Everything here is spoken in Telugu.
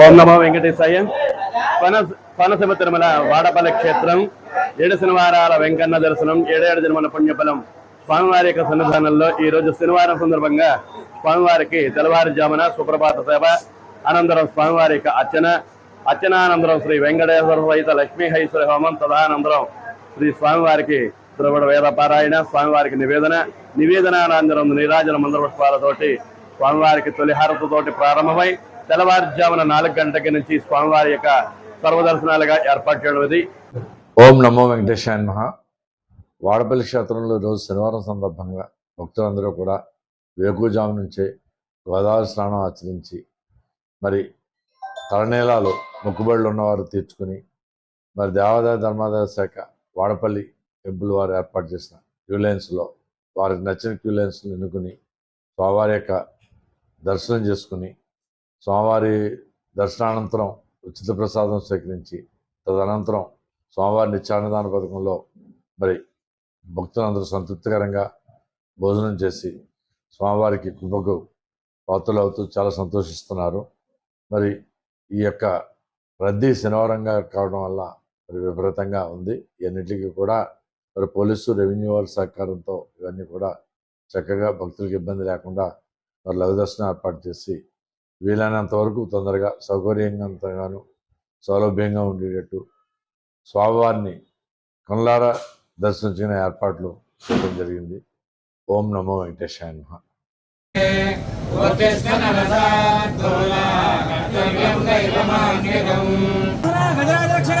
ఓం నమో వెంకటేశాయ కొన కోనసీమ తిరుమల వాడపల్లి క్షేత్రం. ఏడు శనివారాల వెంకన్న దర్శనం ఏడేడు జన్మల పుణ్యఫలం స్వామివారి యొక్క సన్నిధానంలో ఈ రోజు శనివారం సందర్భంగా స్వామివారికి తెల్లవారుజామున సుప్రభాత సేవ అనంతరం స్వామివారి యొక్క అర్చన అర్చనానంతరం శ్రీ వెంకటేశ్వర సహిత లక్ష్మీ హైశ్వర హోమం తదానంతరం శ్రీ స్వామివారికి త్రివడ వేద పారాయణ స్వామివారికి నివేదన నివేదనానంతరం నీరాజన మంత్రపుష్పాలతోటి స్వామివారికి తొలి హారతితోటి ప్రారంభమై తెల్లవారుజామున నాలుగు గంటకి నుంచి స్వామివారి యొక్క సర్వదర్శనాలుగా ఏర్పాటు చేయడం ఓం నమో వెంకటేశాయ మహా వాడపల్లి క్షేత్రంలో రోజు శనివారం సందర్భంగా భక్తులందరూ కూడా వేకుజాము నుంచే గోదావరి స్నానం ఆచరించి మరి తలనేలాలు మొక్కుబడులు ఉన్నవారు తీర్చుకుని మరి దేవాదాయ ధర్మాదాయ శాఖ వాడపల్లి టెంపుల్ వారు ఏర్పాటు చేసిన క్యూలైన్స్లో వారికి నచ్చిన క్యూలెన్స్ని ఎన్నుకుని స్వామివారి యొక్క దర్శనం చేసుకుని స్వామివారి దర్శనానంతరం ఉచిత ప్రసాదం స్వీకరించి తదనంతరం స్వామివారి నిత్యాన్నదాన పథకంలో మరి భక్తులందరూ సంతృప్తికరంగా భోజనం చేసి స్వామివారికి కృపకు పాత్రలు అవుతూ చాలా సంతోషిస్తున్నారు. మరి ఈ యొక్క రద్దీ శనివారంగా కావడం వల్ల మరి విపరీతంగా ఉంది. ఇవన్నిటికీ కూడా మరి పోలీసు రెవెన్యూ వారి సహకారంతో ఇవన్నీ కూడా చక్కగా భక్తులకు ఇబ్బంది లేకుండా మరి లఘు దర్శనం ఏర్పాటు చేసి వీలైనంత వరకు తొందరగా సౌకర్యంగాను సౌలభ్యంగా ఉండేటట్టు స్వామివారిని కనులారా దర్శించిన ఏర్పాట్లు చేయడం జరిగింది. ఓం నమో వెంకటేశాయ నమః. గజరాజరక్షణ